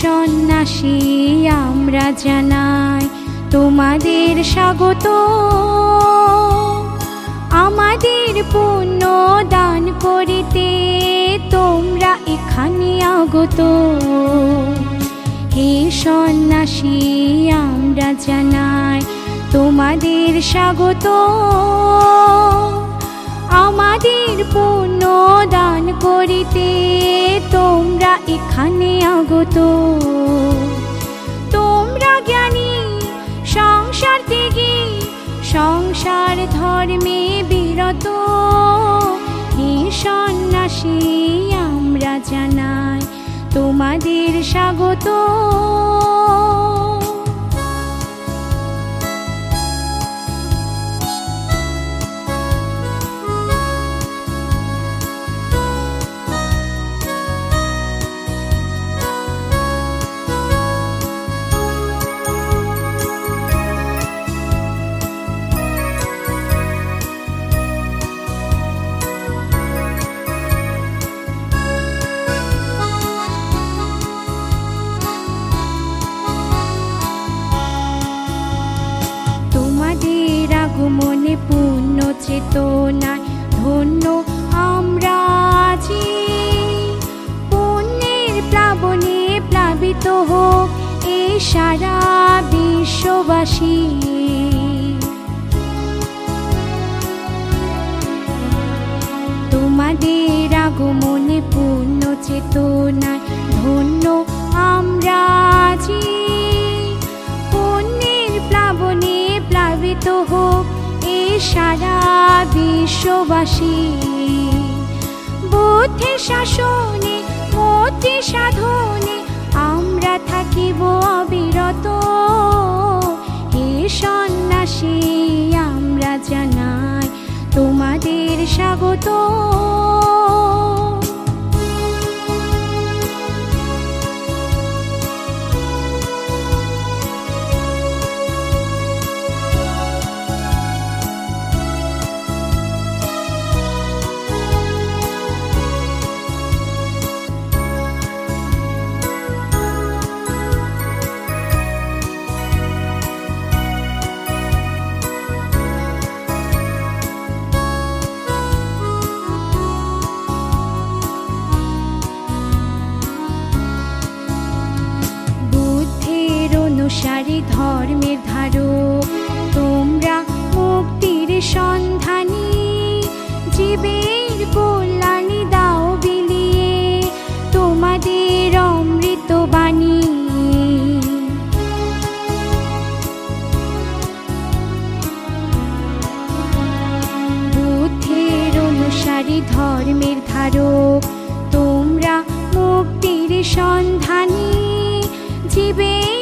সন্ন্যাসী, আমরা জানাই তোমাদের স্বাগত। আমাদের পুণ্য দান করিতে তোমরা এখানে আগত। হে সন্ন্যাসী, আমরা জানাই তোমাদের স্বাগত। আমাদের পূর্ণ দান করিতে তোমরা এখানে আগত। তোমরা জ্ঞানী, সংসার থেকে সংসার ধর্মে বিরত। হে সন্ন্যাসী, আমরা জানাই তোমাদের স্বাগত। চেতনায় ধন্য আমরা আছি। পুণ্যের প্লাবনে প্লাবিত হোক এ সারা বিশ্ববাসী। তোমাদের আগমনে পূর্ণ চেতনায় ধন্য আমরা সারা বিশ্ববাসী। বুদ্ধি শাসনে, মতি সাধনে আমরা থাকিব অবিরত। হে সন্ন্যাসী, আমরা জানাই তোমাদের স্বাগত। অনুসারী ধর্মের ধারক তোমরা মুক্তির সন্ধানী, জীবের কল্যাণী দাও বিলিয়ে, তোমাদের অমৃত বাণী। বুদ্ধের অনুসারী ধর্মের ধারক তোমরা মুক্তির সন্ধানী, জীবের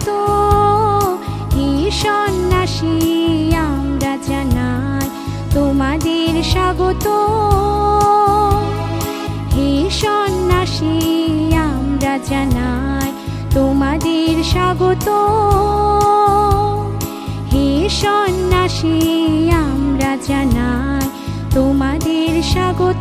বিরত হে সন্ন্যাসী, আমরা জানাই তোমাদের স্বাগত। হে সন্ন্যাসী, আমরা জানাই তোমাদের স্বাগত। হে সন্ন্যাসী, আমরা জানাই তোমাদের স্বাগত।